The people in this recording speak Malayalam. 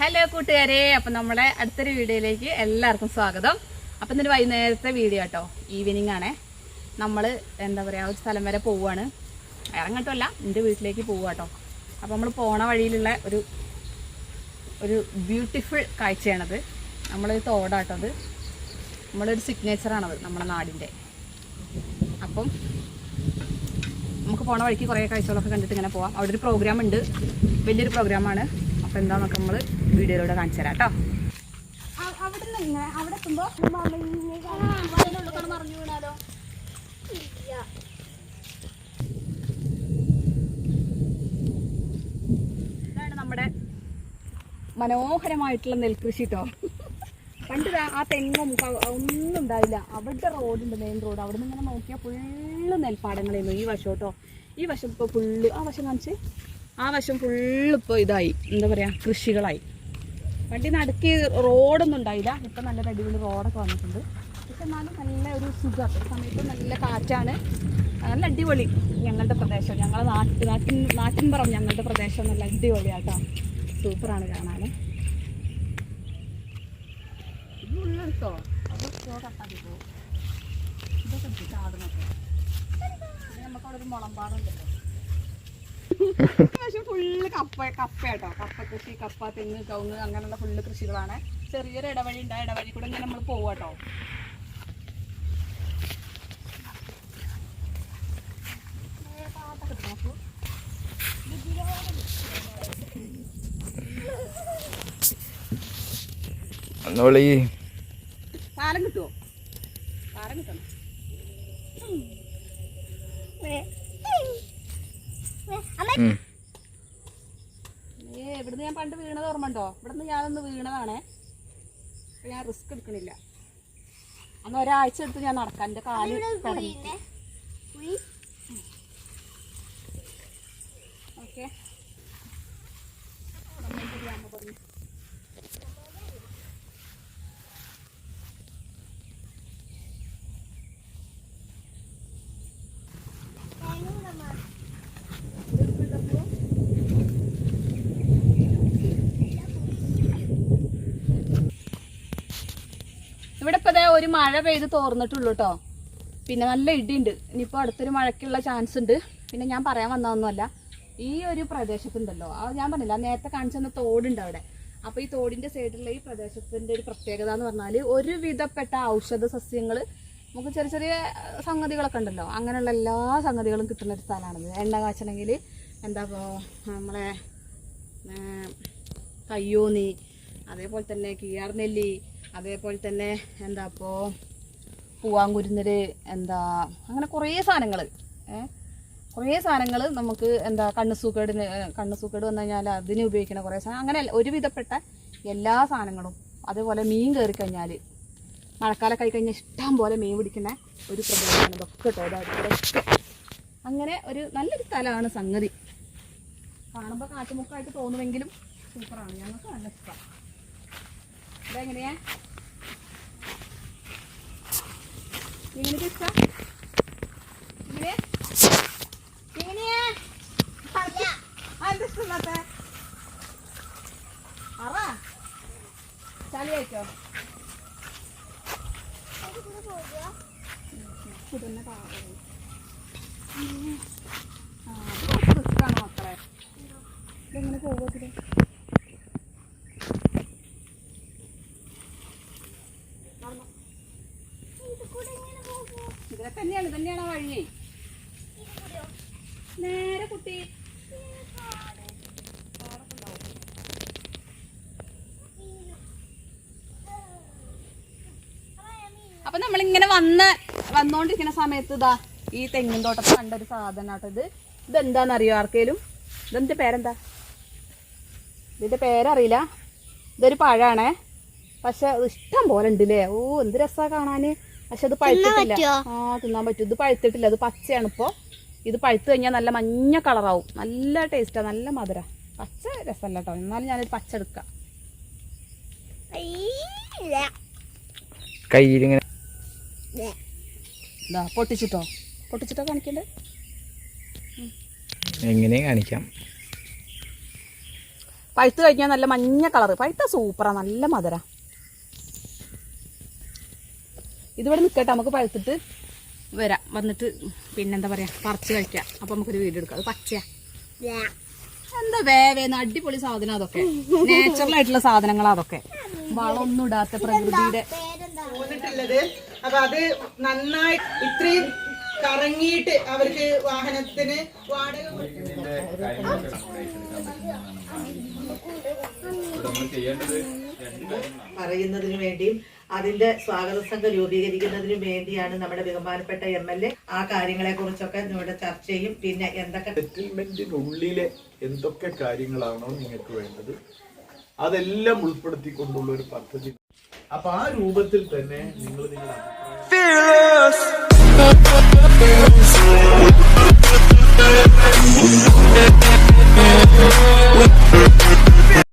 ഹലോ കൂട്ടുകാരെ അപ്പം നമ്മുടെ അടുത്തൊരു വീഡിയോയിലേക്ക് എല്ലാവർക്കും സ്വാഗതം. അപ്പം ഇന്നൊരു വൈകുന്നേരത്തെ വീഡിയോ കേട്ടോ. ഈവനിങ് ആണേ. നമ്മൾ എന്താ പറയുക ഒരു സ്ഥലം വരെ പോവുകയാണ് ഇറങ്ങട്ടല്ല എന്റെ വീട്ടിലേക്ക് പോവുക കേട്ടോ. അപ്പം നമ്മൾ പോണ വഴിയിലുള്ള ഒരു ഒരു ബ്യൂട്ടിഫുൾ കാഴ്ചയാണത്. നമ്മളൊരു തോടാട്ടോ അത്. നമ്മളൊരു സിഗ്നേച്ചറാണത് നമ്മുടെ നാടിന്റെ അപ്പം നമുക്ക് പോണ വഴിക്ക് കുറേ കാഴ്ചകളൊക്കെ കണ്ടിട്ട് ഇങ്ങനെ പോവാം. അവിടെ ഒരു പ്രോഗ്രാം ഉണ്ട്. വലിയൊരു പ്രോഗ്രാമാണ് അപ്പോൾ എന്താണെന്നൊക്കെ നമ്മൾ വീഡിയോയിലൂടെ കാണിച്ചു തരാം കേട്ടോ അവിടെ നിന്ന് ഇങ്ങനെ അവിടെ എത്തുമ്പോൾ മറിഞ്ഞു വീണാലോ? ഇതാണ് നമ്മുടെ മനോഹരമായിട്ടുള്ള നെൽകൃഷി കേട്ടോ പണ്ട് ആ തെങ്ങും ഒന്നും ഉണ്ടായില്ല. അവിടെ റോഡുണ്ട് മെയിൻ റോഡ് അവിടെ നിന്ന് ഇങ്ങനെ നോക്കിയാൽ ഫുള്ള് നെൽപ്പാടങ്ങളായിരുന്നു ഈ വശം കേട്ടോ. ഈ വശം ഇപ്പോൾ ഫുള്ള് ആ വശം കാണിച്ച്. ആ വശം ഫുള്ള് ഇപ്പോൾ ഇതായി. എന്താ പറയുക കൃഷികളായി. വണ്ടി നടുക്ക് റോഡൊന്നും ഉണ്ടായില്ല. ഇപ്പം നല്ല അടിപൊളി റോഡൊക്കെ വന്നിട്ടുണ്ട്. പക്ഷെ എന്നാലും നല്ല ഒരു സുഖം. സമയത്ത് നല്ല കാറ്റാണ്. നല്ല അടിപൊളി ഞങ്ങളുടെ പ്രദേശം. ഞങ്ങളുടെ നാട്ടിൻ നാട്ടിൻ നാട്ടിൻപുറം ഞങ്ങളുടെ പ്രദേശം നല്ല അടിപൊളിയാട്ടോ. സൂപ്പറാണ് കാണാൻ ഇതൊക്കെ നമുക്കവിടെ ഒരു മുളമ്പാടുണ്ടല്ലോ പക്ഷെ ഫുള്ള് കപ്പ കപ്പ കേട്ടോ. കപ്പ കൃഷി കപ്പ തെങ്ങ് കവുങ്ങ് അങ്ങനെയുള്ള ഫുള്ള് കൃഷികളാണ്. ചെറിയൊരു ഇടവഴി ഉണ്ട്. ആ ഇടവഴി കൂടെ ഇങ്ങനെ നമ്മൾ പോവാട്ടോ എന്നോളി പാലം കിട്ടുമോ പാലം കിട്ടണം. ഏ ഇവിടുന്ന് ഞാൻ പണ്ട് വീണത് ഓർമ്മണ്ടോ ഇവിടുന്ന് ഞാനൊന്ന് വീണതാണേ. ഞാൻ റിസ്ക് എടുക്കണില്ല. അന്ന് ഒരാഴ്ച എടുത്ത് ഞാൻ നടക്കാൻ എന്റെ കാൽ ഓക്കെ. ഇവിടെ ഇപ്പൊ ഒരു മഴ പെയ്ത് തോർന്നിട്ടുള്ളൂ കേട്ടോ പിന്നെ നല്ല ഇടിയുണ്ട് ഇനിയിപ്പോൾ അടുത്തൊരു മഴയ്ക്കുള്ള ചാൻസ് ഉണ്ട്. പിന്നെ ഞാൻ പറയാൻ വന്നതൊന്നുമല്ല ഈ ഒരു പ്രദേശത്തുണ്ടല്ലോ. അത് ഞാൻ പറഞ്ഞില്ല നേരത്തെ കാണിച്ചെന്ന തോടുണ്ട് അവിടെ. അപ്പോൾ ഈ തോടിന്റെ സൈഡിലുള്ള ഈ പ്രദേശത്തിന്റെ ഒരു പ്രത്യേകത എന്ന് പറഞ്ഞാൽ ഒരുവിധപ്പെട്ട ഔഷധ സസ്യങ്ങൾ നമുക്ക് ചെറിയ ചെറിയ സംഗതികളൊക്കെ ഉണ്ടല്ലോ. അങ്ങനെയുള്ള എല്ലാ സംഗതികളും കിട്ടുന്ന ഒരു സ്ഥലമാണിത്. എണ്ണ കാച്ചണമെങ്കിൽ എന്താ നമ്മളെ കയ്യോന്നി അതേപോലെ തന്നെ കിയാർനെല്ലി അതേപോലെ തന്നെ എന്താ ഇപ്പോൾ പൂവാങ്കുരുന്നര് എന്താ അങ്ങനെ കുറേ സാധനങ്ങൾ കുറേ സാധനങ്ങൾ നമുക്ക് എന്താ കണ്ണുസൂക്കേടിന് കണ്ണുസൂക്കേട് വന്നു കഴിഞ്ഞാൽ അതിന് ഉപയോഗിക്കുന്ന കുറേ സാധനം. അങ്ങനെ ഒരുവിധപ്പെട്ട എല്ലാ സാധനങ്ങളും അതേപോലെ മീൻ കയറി കഴിഞ്ഞാൽ മഴക്കാലം ആയി കഴിഞ്ഞാൽ ഇഷ്ടം പോലെ മീൻ പിടിക്കുന്ന ഒരു പ്രദേശമാണ് ഇതൊക്കെ കേട്ടോ. അങ്ങനെ ഒരു നല്ലൊരു സ്ഥലമാണ് സംഗതി. കാണുമ്പോൾ കാട്ടുമുക്കായിട്ട് തോന്നുമെങ്കിലും സൂപ്പറാണ്. ഞങ്ങൾക്ക് നല്ല ഇഷ്ടമാണ് ഇതെങ്ങനെയാ? എങ്ങനെ ഇഷ്ടം ഇങ്ങനെ. എങ്ങനെയാ എന്താ ഇഷ്ടമില്ലാത്ത? അറ. ചളി അയച്ചോ ഇതന്നെ പാവം. ആ, risk മക്കളെ ഇതെങ്ങനെ പോവുക തന്നെയാണ് തന്നെയാണ് ആ വഴി? നേരെ കുട്ടി. അപ്പൊ നമ്മളിങ്ങനെ വന്ന് വന്നോണ്ടിരിക്കുന്ന സമയത്ത് ഇതാ ഈ തെങ്ങിൻ തോട്ടത്തിൽ കണ്ട ഒരു സാധനം ഇത്. ഇതെന്താണെന്നറിയോ ആർക്കേലും? ഇതെന്റെ പേരെന്താ? ഇതിന്റെ പേരറിയില്ല. ഇതൊരു പഴാണേ. പക്ഷെ ഇഷ്ടം പോലെ ഉണ്ടല്ലേ? ഓ എന്ത് രസാ കാണാന്. പക്ഷെ അത് പഴുത്തിട്ടില്ല. ആ തിന്നാൻ പറ്റും. ഇത് പഴുത്തിട്ടില്ല. ഇത് പച്ചയാണ് ഇപ്പോൾ ഇത് പഴുത്ത് കഴിഞ്ഞാൽ നല്ല മഞ്ഞ കളറാവും. നല്ല ടേസ്റ്റാ നല്ല മധുര. പച്ച രസമല്ല കേട്ടോ എന്നാലും ഞാനൊരു പച്ച എടുക്കാം. കയ്യിലിങ്ങനെ ഇതാ പൊട്ടിച്ചിട്ടോ? പൊട്ടിച്ചിട്ടോ കാണിക്കണ്ടേ? എങ്ങനെ കാണിക്കാം. പഴുത്ത് കഴിഞ്ഞാൽ നല്ല മഞ്ഞ കളറ്. പഴുത്ത സൂപ്പറാ നല്ല മധുര. ഇതിവിടെ നിൽക്കട്ടെ നമുക്ക് പഴുത്തിട്ട് വരാം. വന്നിട്ട് പിന്നെന്താ പറയാ പറിച്ച് കഴിക്കാം. അപ്പൊ നമുക്കൊരു വീഡിയോ എടുക്കാം. അത് പച്ചയാ. എന്താ വേവേന്ന് അടിപൊളി സാധനം അതൊക്കെ. നാച്ചുറൽ ആയിട്ടുള്ള സാധനങ്ങൾ അതൊക്കെ. വളമൊന്നും ഇടാത്ത പ്രകൃതിയുടെ അപ്പൊ അത് നന്നായി ഇത്രയും കറങ്ങിയിട്ട് അവർക്ക് വാഹനത്തിന് വാടക പറയുന്നതിന് വേണ്ടിയും അതിന്റെ സ്വാഗത സംഘം രൂപീകരിക്കുന്നതിന് വേണ്ടിയാണ് നമ്മുടെ ബഹുമാനപ്പെട്ട എം എൽ എ ആ കാര്യങ്ങളെ കുറിച്ചൊക്കെ ഇവിടെ ചർച്ച ചെയ്യും പിന്നെ എന്തൊക്കെ സെറ്റിൽമെന്റിനുള്ളിലെ എന്തൊക്കെ കാര്യങ്ങളാണോ നിങ്ങൾക്ക് വേണ്ടത്? അതെല്ലാം ഉൾപ്പെടുത്തിക്കൊണ്ടുള്ള ഒരു പദ്ധതി. അപ്പൊ ആ രൂപത്തിൽ തന്നെ നിങ്ങൾ നിങ്ങളുടെ